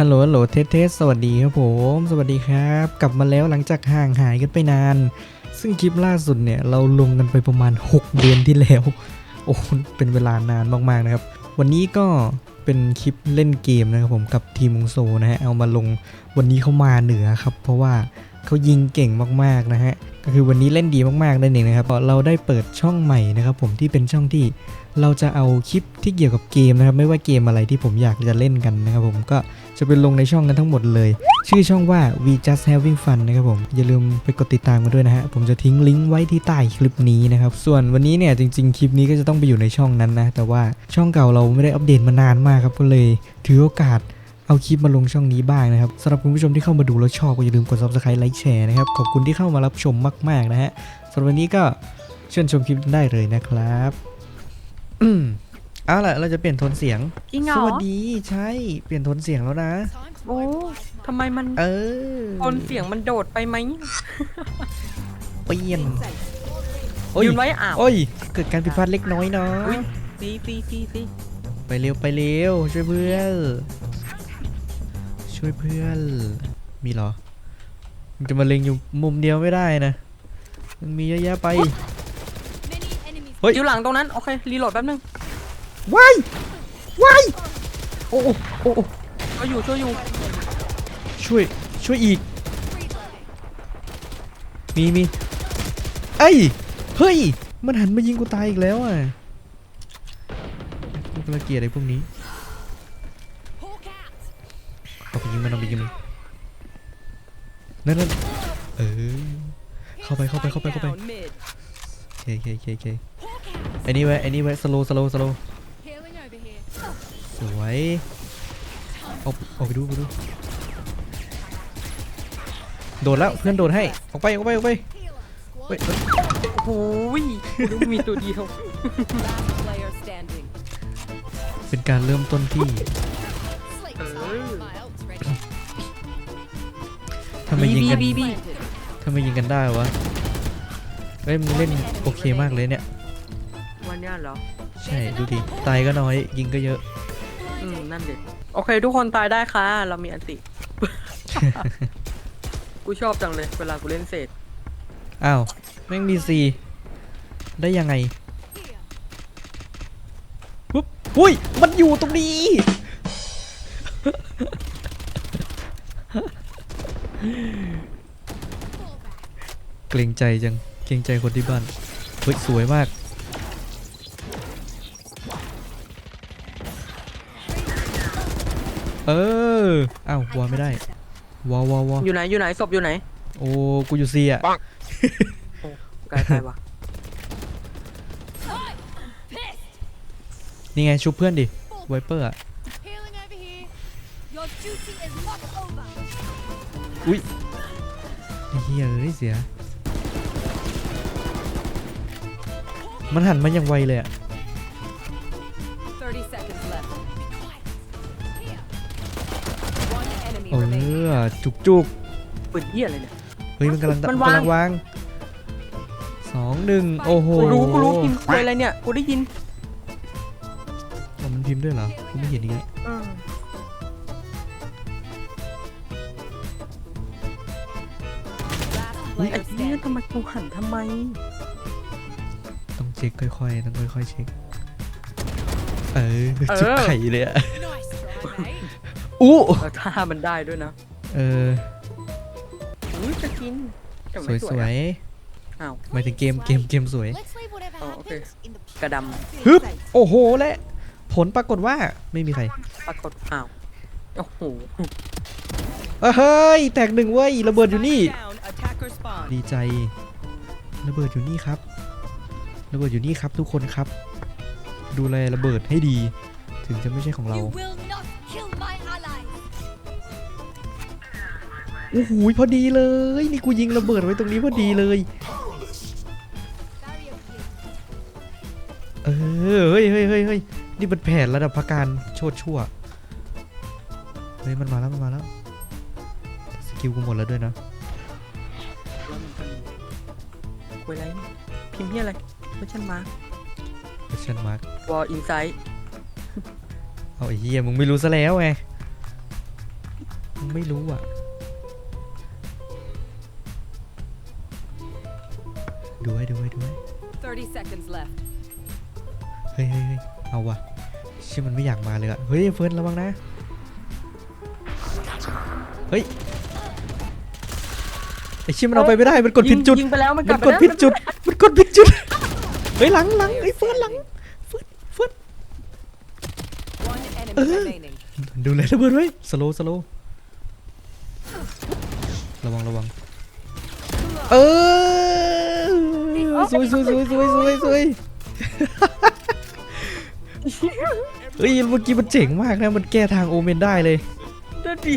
ฮัลโหลฮัลโหลเทสเทสสวัสดีครับผม สวัสดีครับ กลับมาแล้วหลังจากห่างหายกันไปนาน ซึ่งคลิปล่าสุดเนี่ยเราลงกันไปประมาณ 6 เดือนที่แล้ว โอ้เป็นเวลานานมากๆนะครับ วันนี้ก็เป็นคลิปเล่นเกมนะครับผมกับทีมมุงโซนะฮะเอามาลงวันนี้เขามาเหนือครับ เพราะว่าเขายิงเก่งมากๆนะฮะก็คือวันนี้เล่นดีมากๆนั่นเองนะครับเราได้เปิดช่องใหม่นะครับผมที่เป็นช่องที่ เราจะเอาคลิปที่เกี่ยวกับเกมนะครับ ไม่ว่าเกมอะไรที่ผมอยากจะเล่นกันนะครับผมก็จะเป็นลงในช่องกันทั้งหมดเลย ชื่อช่องว่า we just having fun นะครับผม อย่าลืมไปกดติดตามกันด้วยนะฮะ ผมจะทิ้งลิงก์ไว้ที่ใต้คลิปนี้นะครับ ส่วนวันนี้เนี่ยจริง ๆ คลิปนี้ก็จะต้องไปอยู่ในช่องนั้นนะ แต่ว่าช่องเก่าเราไม่ได้อัปเดตมานานมากครับก็เลยถือโอกาสเอาคลิปมาลงช่องนี้บ้างนะครับสำหรับคุณผู้ชมที่เข้ามาดูแล้วชอบก็อย่าลืมกด subscribe ไลค์แชร์นะครับขอบคุณที่เข้ามารับชมมากๆนะฮะสำหรับวันนี้ก็เชิญชมคลิปได้เลยนะครับ อืมเอาล่ะเราจะเปลี่ยนโทนเสียง จริงเหรสอวัสดี ใช่ เปลี่ยนโทนเสียงแล้วนะ โอ้ทำไมมันเออคนเสียงมันโดดไปไหมเปลี่ยนยืนไว้อ้าวโอ้ย เกิดการผิดพลาดเล็กน้อยเนาะ อุ๊ยซีซีซีซีไปเร็วไปเร็วช่วยเพื่อน ช่วยเพื่อน มีเหรอมันจะมาเล็งอยู่มุมเดียวไม่ได้นะมันมีเยอะแยะไป เฮ้ย อยู่หลังตรงนั้นโอเครีโหลดแป๊บนึงว้ายว้ายโอ้โอ้โอ้โอ้ช่วยอยู่ช่วยอยู่ช่วยช่วยอีก มีมีเอ้ยเฮ้ยมันหันมายิงกูตายอีกแล้วอะกูกระเกียดไอ้พวกนี้เอาไปยิงมันเอาไปยิงมันนั่นนั่นเออเข้าไปเข้าไปเข้าไปเข้าไปโอเคโอเคโอเคโอเค ไอ้นี่ไว้ไอ้นี่ไว้สโลสโลสโล Healing over here. สวยเอาเอาไปดูไปดูโดดแล้วเพื่อนโดดให้ออกไปออกไปออกไปเฮ้ยเฮ้ยโอ้ยดูมีตัวเดียว Last player standing. เป็นการเริ่มต้นที่ Sleep Oh. tight. My ult's ready. ทำไมบียิงบีกันบีบีทำไมยิงกันได้วะเฮ้ยมึงเล่นโอเคมากเลยเนี่ยวัน เนี้ยเหรอ ใช่ดูดิตายก็น้อย ยิงก็เยอะ อืม นั่นเด็โอเค ทุกคนตายได้ค่ะ เรามีอันติ กูชอบจังเลย เวลากูเล่นเศษ อ้าวแม่งมีซีได้ยังไงปุ๊บอุ้ย มันอยู่ตรงนี้ เกรงใจจัง เกรงใจคนที่บ้านเฮ้ยสวยมาก เอออ้าววอลไม่ได้วอลวอลวอลอยู่ไหนอยู่ไหนศพอยู่ไหนโอ้กูอยู่ซีอะกายตายวะนี่ไงชุบเพื่อนดิไวเปอร์อะ Healing over here. Your duty is not over. อุ้ยไอ้เฮียเอ้ยเสีย มันหันมาอย่างไวเลยอะ เอ remaining. อจุกจุกปืนเหี้ยอะไรเนี่ย เฮ้ยมันกำลังมันวาง กำลังวางสองหนึ่งโอ้โหกูรู้กูรู้พิมพ์คุยอะไรเนี่ย กูได้ยินอ๋อมันพิมพ์ด้วยเหรอกูไม่เห็นอีกแล้วอืม Last อุ๊ยไอ้ player เนี่ย standing. ทำไมกูหันทำไม ต้องเช็คค่อยๆต้องค่อยๆเช็คเออเออ จุกไข่เลยอะ Nice try, mate. อู้แล้วท่ามันได้ด้วยนะเอออุ้ยจะกินแต่สไม่วยสสวยวยอะอ้าว หมายถึงเกมเกมเกมสวย Let's leave whatever Oh, okay. happens in the กระดฮึบโอ้โหและผลปรากฏว่าไม่มีใครำปรากฏอ้าวโอ้โหเอ้ยเฮ้ยแตกหนึ่งเว้ยระเบิดอยู่นี่ ดีใจระเบิดอยู่นี่ครับระเบิดอยู่นี่ครับทุกคนครับ ดูแลระเบิดให้ดี ถึงจะไม่ใช่ของเรา You will not kill my โอ้โหพอดีเลย นี่กูยิงระเบิดไว้ตรงนี้พอดีเลย Barrier here. เออเฮ้ยเฮ้ยเฮ้ยเฮ้ยนี่เป็นแผนระดับพักการโชดชั่วเฮ้ยมันมาแล้วมันมาแล้วสกิลกูหมดแล้วด้วยนะแล้วมันเป็นคุยอะไรเนี่ยพิมพ์ที่อะไรไม่ใช่มา question mark วอลอินไซต์เอาไอ้เหี้ยมึงไม่รู้ซะแล้วไงมึงไม่รู้อะ ดูไว้ดูไว้ดูไว้30 seconds left. เฮ้ยเฮ้ยเฮ้ยเอาวะเชื่อมันไม่อยากมาเลยอะเฮ้ยเฟิร์นระวังนะ เฮ้ยไอเชี่ยมันเอาไปไม่ได้ มันกดผิดจุด ยิงไปแล้วมันกมัลันบกไปดแล้วผิดจุด มันกดผิดจุด เฮ้ยหลังหลังไอ้เฟิร์นหลัง เฟิร์นเฟิร์น One enemy remaining. ดูแลระเบิดไว้สโลสโลระวังระวัง เออ สวยสวยสวยสวยสวยสวยเฮ้ยเมื่อกี้มันเจ๋งมากนะมันแก้ทางโอเมนได้เลยเดี๋ยวดี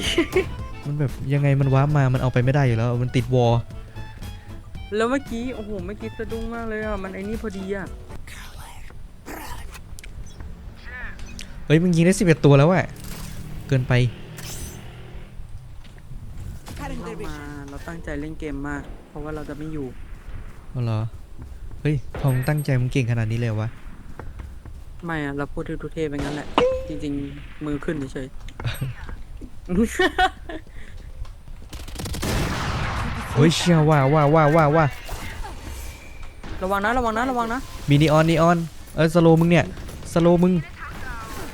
มันแบบยังไงมันว้าร์ปมา มันเอาไปไม่ได้อยู่แล้ว มันติดวอลแล้วเมื่อกี้โอ้โหเมื่อกี้สะดุ้งมากเลยอะมันไอ้นี่พอดีอะเฮ้ยมึงยิงได้สิบเอ็ดตัวแล้วอะเกินไป เรามาเราตั้งใจเล่นเกมมาก เพราะว่าเราจะไม่อยู่ เอาเหรอ เฮ้ยพอมึงตั้งใจมึงเก่งขนาดนี้เลยเหรอวะ ไม่อะเราพูดทุกเทไปงั้นแหละ จริงๆ มือขึ้นเฉยเฮ้ยเชี่ยว่าว่าว่าว่าว่าระวังนะระวังนะระวังนะมีนีออนนีออน เออสโลมึงเนี่ยสโลมึง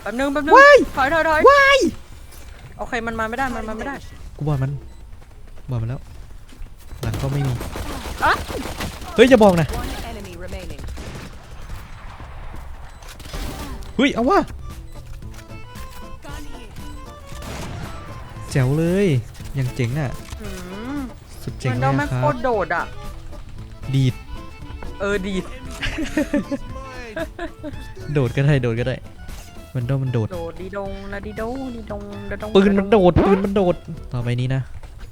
แป๊บนึงแป๊บนึงว้าย ถอยถอยถอยว้ายโอเคมันมาไม่ได้มันมาไม่ได้กูบอกมันบอกมันแล้ว หลังก็ไม่มีอะเฮ้ยจะบอกนะ One enemy remaining. เฮ้ย เอาว่า Gun here. แจ๋วเลยยังเจ๋งอะ อืมสุดเจ๋งมันเลต้องยไม่นะครัโคบตรโดดอะ ดีด เออดีดโดดก็ได้ โดดก็ได้มันโดดมันโดด โดดดีดงละดีโดดีดงดะดงปืนมันโดด ปืนมันโดด ต่อไปนี้นะ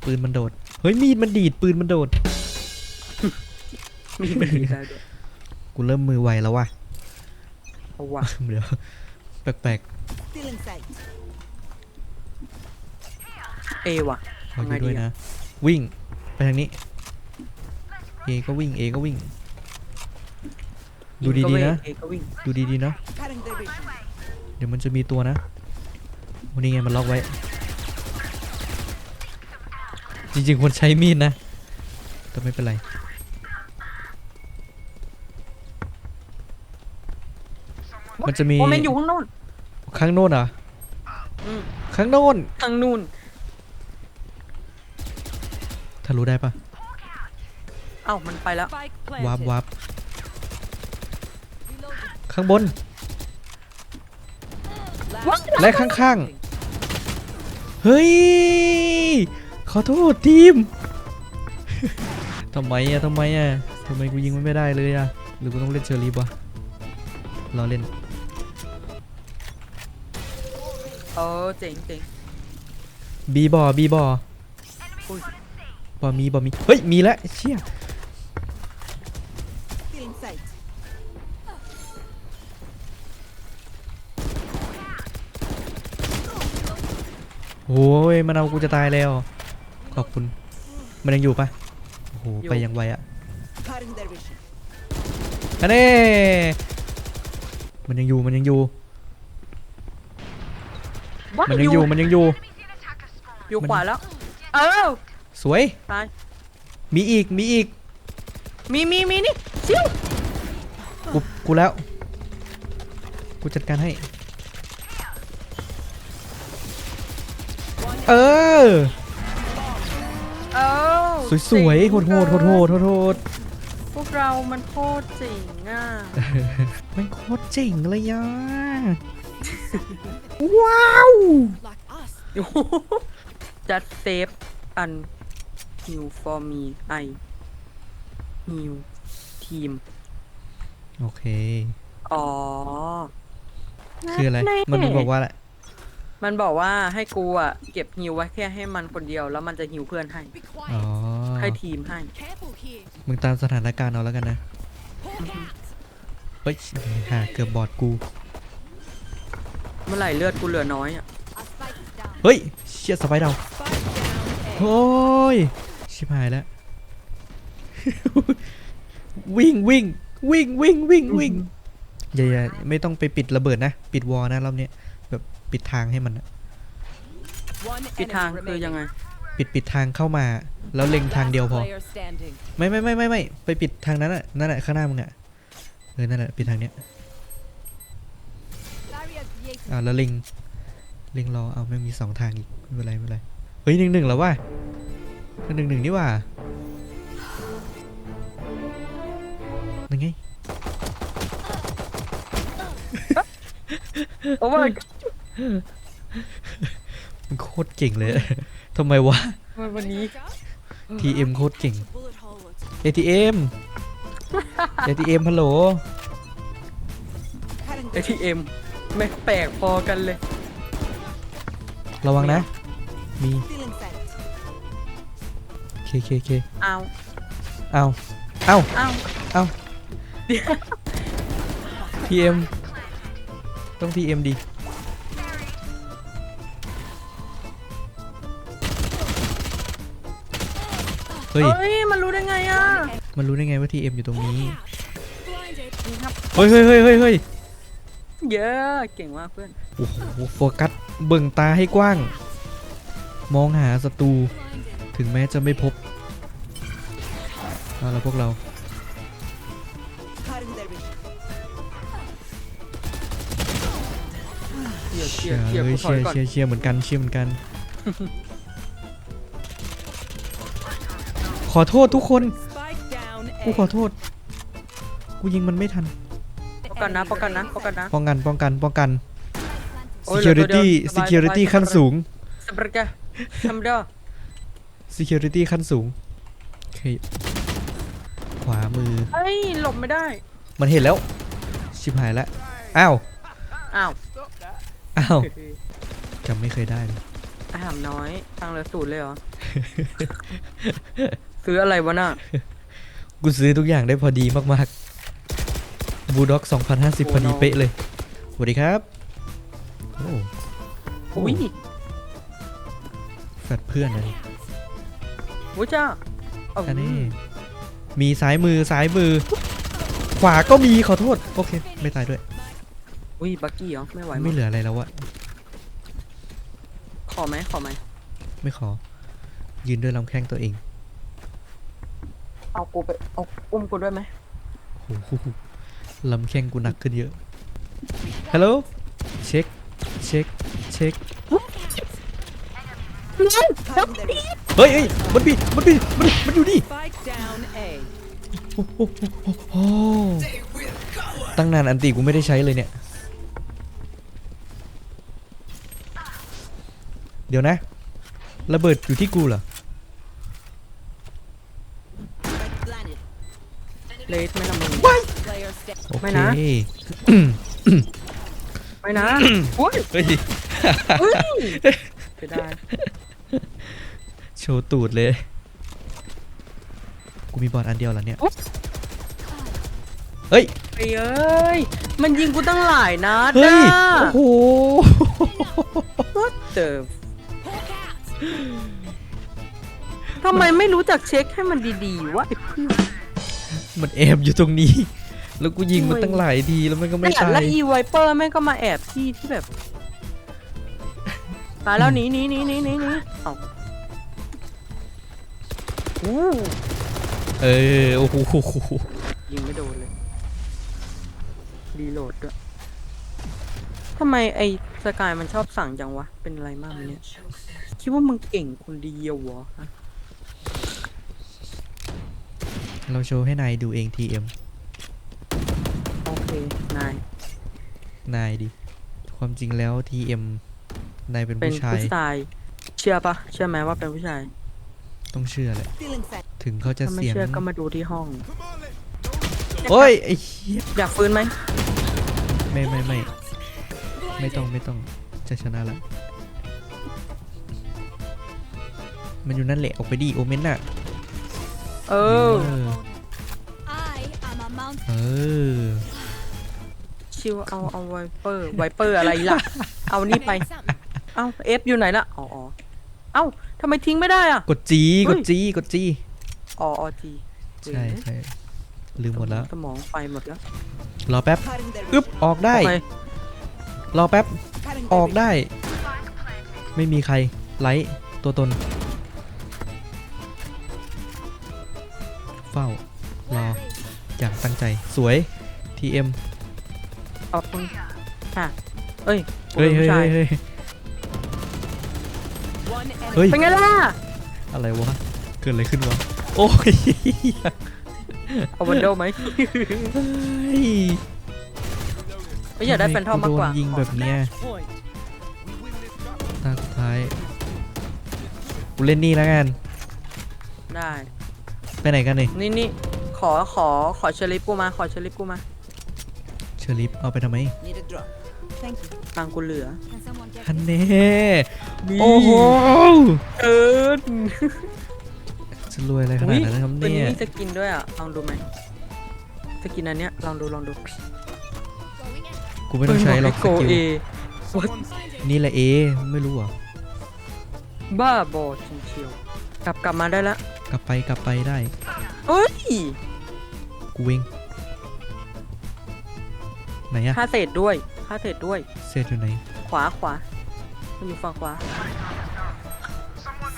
ปืนมันโดด เฮ้ย มีดมันดีด ปืนมันโดด มีมันดีได้ด้วยกูเริ่มมือไวแล้วว่ะ เอาว่ะเดี๋ยวแปลกเอว่ะๆขอทำไงดูด้วยดีอะนะ วิ่งไปทางนี้เอก็วิ่งเอก็วิ่ง ดูดีๆนะเอก็วิ่งดูดีๆนะ เดี๋ยวมันจะมีตัวนะวันนี้ไงมันล็อกไว้ จริงๆควรใช้มีดนะ แต่ไม่เป็นไร มันจะมีโอ้แมนอยู่ข้างโน้นข้างโน้นเหรออืมข้างโน้นทางนู่นทะลุได้ปะเอ้ามันไปแล้ว Spike วาร์ป planted. วาร์ป Reloading. ข้างบน Last และข้างๆ เฮ้ย ขอโทษทีม ทำไมอะทำไมอะทำไมกูยิงมันไม่ได้เลยอะหรือกูต้องเล่นเชอรี่ปะรอเล่น เออเจ๋งเจ๋งบีบอบีบออุ้ยบอมีบอมี เฮ้ย มีแล้วเชี่ยโอ้ยมันเอากูจะตายแล้ว ขอบคุณ มันยังอยู่ปะโอ้โห ไปยังไวอะอันนี้มันยังอยู่ มันยังอยู่ว้า มันยังอยู่มันยังอยู่ อยู่มันขวาแล้ว เออสวย ตาย มีอีกมีอีก มีมีมีนี่ชิวกูกูแล้ว กูจัดการให้ เออ เออสวยๆโหดโหดโหดโหดโหดโหดพวกเรามันโคตรเจ๋งอะแม่งโคตรเจ๋งเลยอะ ว้าว Like us. จัดเซฟอันฮิว for me I ฮิวทีมโอเค อ๋อ คืออะไร มันมันบอกว่าอะไรมันบอกว่าให้กูอะเก็บฮิวไว้แค่ให้มันคนเดียวแล้วมันจะฮิวเพื่อนให้ Be อ๋อ quiet. ให้ทีมให้ Careful here. มึงตามสถานการณ์เอาแล้วกันนะ Hawk out. เฮ้ยหาเกือบบอดกู เมื่อไหร่เลือดกูเหลือน้อยอะ Our spike is down. เฮ้ยเชี่ยสไปเดา Spike down. A. โอ้ยชิบหายแล้ว วิ่งวิ่งวิ่งวิ่งวิ่งวิ่งอย่าอย่าไม่ต้องไปปิดระเบิดนะ ปิดวอลนะรอบเนี้ยแบบปิดทางให้มันนะ One ปิด enemy ทางคือยังไง remaining. ปิดปิดทางเข้ามา แล้วเล็งทางเดียวพอ Player standing. ไม่ไม่ไม่ไม่ไม่ไปปิดทางนั้นอะนั่นแหละข้างหน้ามึงอะเออนั่นแหละปิดทางเนี้ย Barrier created. อ่าแล้วเล็งเล็งรอเอาไม่งมีสองทางอีกไม่เป็นไรไม่เป็นไรเฮ้ยหนึ่งหนึ่งแล้วว่ะหนึ่งหนึ่งนี่ว่ะยังไงโอ้ยมันโคตรเก่งเลยทำไมวะวันนี้ TM โคตรเก่ง ATM ATM ฮัลโหล ATM ไม่แปลกพอกันเลย ระวังนะ มีเคเคเคเอาเอาเอาเอาเอา TM ต้อง TM ดีเฮ้ย เฮ้ย มันรู้ได้ไงอะมันรู้ได้ไงว่า TM อยู่ตรงนี้ Blinded. เฮ้ยเฮ้ยเฮ้ยเฮ้ยเฮ้ย เยอะเก่งมากเพื่อน โอ้โหโฟกัสเบิ่งตาให้กว้าง มองหาศัตรูถึงแม้จะไม่พบเอาละพวกเราเชียร์เชีเชียร์เชียร์กูถอยก่อนเชียร์เชียร์เหมือนกันเชียร์เหมือนกัน ขอโทษทุกคน Spike down กู A. ขอโทษ กูยิงมันไม่ทัน กันนะป้องกันนะป้องกันนะป้องกันป้องกันป้องกัน โอ้ยเหลือตัวเดียว security สบาย security สบายขั้นสูงสบายแกทำเด้อ security ขั้นสูงโอเคขวามือ เฮ้ยหลบไม่ได้ มันเห็นแล้ว ชิบหายแล้วอ้าว อ้าวอ้าวจำไม่เคยได้เลยอาหารน้อยตังค์เหลือศูนย์เลยเหรอ ซื้ออะไรวะน่ะ กูซื้อทุกอย่างได้พอดีมากๆ บูด็อก2050 พอดีเป๊ะเลย สวัสดีครับ โอ้โหอุ้ยแฟดเพื่อนนะนี่วุ้ยจ้าเอาอันนี้ มีซ้ายมือซ้ายมือ ขวาก็มีขอโทษ โอเค ไม่ตายด้วย อุ้ยบักกี้เหรอ ไม่ไหวไม่มั้งเหลืออะไรแล้วอะขอไหมขอไหม ไม่ขอ ยืนด้วยลำแข้งตัวเอง เอากูไป เอาอุ้มกูด้วยไหมโอ้โห ลำแข้งกูหนักขึ้นเยอะ ฮัลโหล เช็ค เช็ค เช็ค เฮ้ยเฮ้ยมันบีมันบีมันมันอยู่นี่ Spike down A. โอ้โหโอ้โหโอ้โหตั้งนานอันตีกูไม่ได้ใช้เลยเนี่ย เดี๋ยวนะ ระเบิดอยู่ที่กูเหรอเลสไม่ละ โอไม่เคนะ ไม่นะอุ้ยเฮ้ยอุ้ยเสียดายโชว์ตูดเลย กูมีบอลอันเดียวแล้วเนี่ย เฮ้ย ไอ้เอ้ย มันยิงกูตั้งหลายนัดเฮ้ย นะ โอ้โหเจอทำไมไม่รู้จักเช็คให้มันดีๆวะไอ้เพื่อนมันแอบอยู่ตรงนี้ แล้วกูยิงมันตั้งหลายทีแล้วมันก็ไม่แต่ตาแล้วยอีไวเปอร์แม่งก็มาแอบที่ที่แบบตายแล้วหนีหนีหนีหนีหนีหนีเอ้าอู้เออโอ้โหยิงไม่โดนเลยรีโหลดด้วยทำไมไอ้สกายมันชอบสั่งจังวะ เป็นอะไรมากไหมเนี่ย คิดว่ามึงเก่งคนเดียวเหรอฮะเราโชว์ให้นายดูเอง TM โอ เคนาย นายดิ ความจริงแล้ว TM นายเป็นเป็นผู้ชาย ผู้ชาย เชื่อปะเชื่อไหมว่าเป็นผู้ชาย ต้องเชื่อแหละ ถึงเขาจะถ้าไม่เสียง เชื่อก็มาดูที่ห้อง โอ้ยไอ้เหี้ยอยากฟื้นไหมไม่ไม่ไม่ ไม่ต้องไม่ต้องจะชนะละ มันอยู่นั่นแหละ ออกไปดิโอเมนน่ะ เออเออ I am a mountain. เออ ชิวเอาเอาไวเปอร์ไวเปอร์อะไรล่ะ เอานี่ไป เอ้าเอฟอยู่ไหนล่ะ อ๋ออ๋อเอ้าทำไมทิ้งไม่ได้อะ กดจีเฮ้กยดจีกดจีอ๋ออจีใช่ใช่ลืมหมดแล้ว สมองไปหมดแล้ว รอแป๊บ อึ๊บ ออกได้ทำไมรอแป๊บ ออกได้ ไม่มีใคร ไลท์ตัวตน เฝ้า รอ อย่างตั้งใจ สวย TM ขอบคุณค่ะเอ้ยเฮ้ยผู้เฮ้ยชาเฮ้ยยเฮ้ย One enemy. เฮ้ยเป็นไงล่ะอะไรวะ เกิดอะไรขึ้นวะ โอ้ยเอาวันโดไหมเฮ้ยไม่อยากได้แฟนทอมมากกว่าโดนยิงแบบเนี้ย Point. ตาสุดท้ายกูเล่นนี่แล้วกัน ได้ ไปไหนกันนี่นี่นี่ขอขอขอเชลิปกูมา ขอเชลิปกูมาเชอริฟเอาไปทำไม Need a drop. Thank you. ตังค์กูเหลือ Can someone get ฮัน this? เน่โอ้โหเกินจะรวยอะไรขนาดนั้นนะครับเป็นเนี่ยนี่สกินด้วยอะ ลองดูไหมสกินอันเนี้ย ลองดูลองดูกูไม่ต้องใช้หรอกสโกกิลเอ นี่แหละเอไม่รู้เหรอบ้าบอจริงเชียวกลับกลับมาได้ละกลับไปกลับไปได้เฮ้ย กูเอง ไหนอะค่าเศษด้วยค่าเศษด้วย เศษอยู่ไหน ขวาขวามันอยู่ฝั่งขวา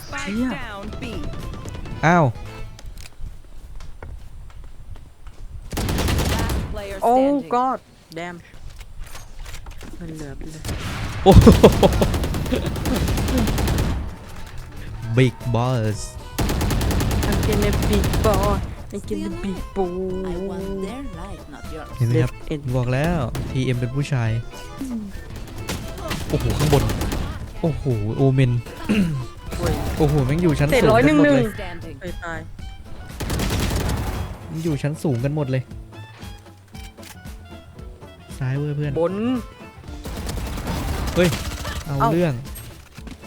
Spike Yeah. down B. อ้าว Last player โอ้ standing. god damn มันเหลือไปเลยโอ้โห Big Boss I'm gonna be boy I'm gonna be boy I want their life, not yours. เห็นไหมครับ Left end บอกแล้ว TM เป็นผู้ชาย โอ้โห ข้างบน โอ้โห โอเมนเว้ยโอ้โหแม่งอยู่ชั้นเศษสูงร้อยหนึ่กันงหมดหนึ่เลงย Standing. ไปตายแม่งอยู่ชั้นสูงกันหมดเลย ซ้ายเว้ยเพื่อน บน เฮ้ย เอาเอ้า เรื่อง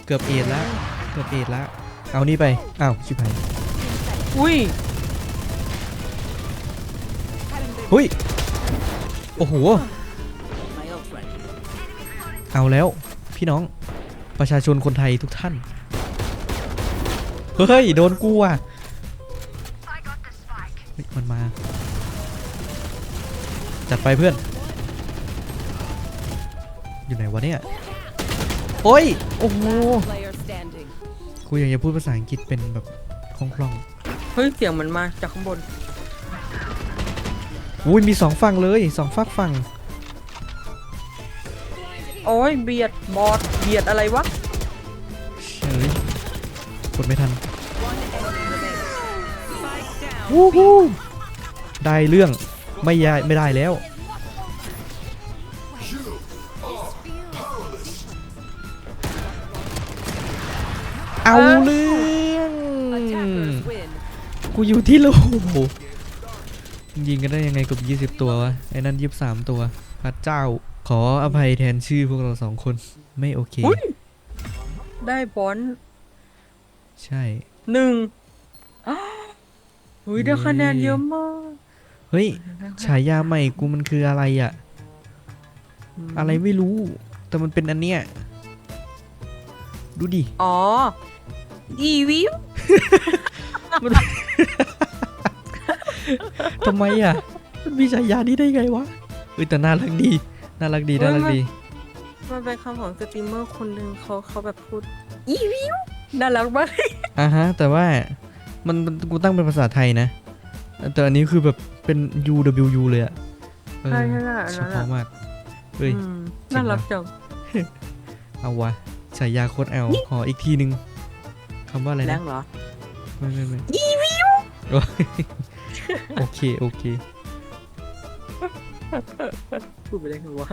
เกือบเอ็ดแล้วเกือบเอ็ดแล้วเอานี่ไป อ้าว ชิบหายอุ้ย เฮ้ย โอ้โห เอาแล้ว พี่น้องประชาชนคนไทยทุกท่าน เฮ้ย โดนกูอะมันมา จัดไปเพื่อน อยู่ไหนวะเนี่ย โอ้ย โอ้โห Player standing. กูอยากจะพูดภาษาอังกฤษเป็นแบบคล่องๆ เฮ้ย เสียงมันมาจากข้างบน อุ้ยมีสองฝั่งเลยสองฝักฝั่ง โอ้ยเบียดบอดเบียดอะไรวะเฉยกดไม่ทัน One enemy remaining. Spike down. วู้ฮู้ได้เรื่องไม่ยายไม่ได้แล้ว เอาเรื่อง Attackers win. กูอยู่ที่โล ยิงกันได้ยังไงกับ 20 ตัววะ ไอ้นั่น 23 ตัว พระเจ้า ขออภัยแทนชื่อพวกเราสองคน ไม่โอเค อุ๊ย ได้บอลใช่ หนึ่งอ้าวอุ้ยได้คะแนนเยอะมากเฮ้ย ฉายาใหม่กูมันคืออะไรอะมอะไรไม่รู้ แต่มันเป็นอันเนี้ย ดูดิ อ๋ออีวิว ทำไมอะ มันมีฉายานี้ได้ไงวะเอ้ยแต่น่ารักดี น่ารักดี น่ารักดี มันเป็นคำของสตรีมเมอร์คนหนึ่งเขาเขาแบบพูดอีวิวน่ารักมากอ่าฮะ แต่ว่ามันมันกูตั้งเป็นภาษาไทยนะ แต่อันนี้คือแบบเป็น UWU เลยอะเออใช่ใช่ใช่อันเฉนั้นพาะอะมากเฮ้ย อืมจริงน่ารักว่ะจังเอาวะฉายาโคตรแอลขออีกทีนึงคำว่าอะไรแรนะงเหรอ ไม่ไม่ไม่อีวิว โอเค โอเค พูดไปได้ไงวะ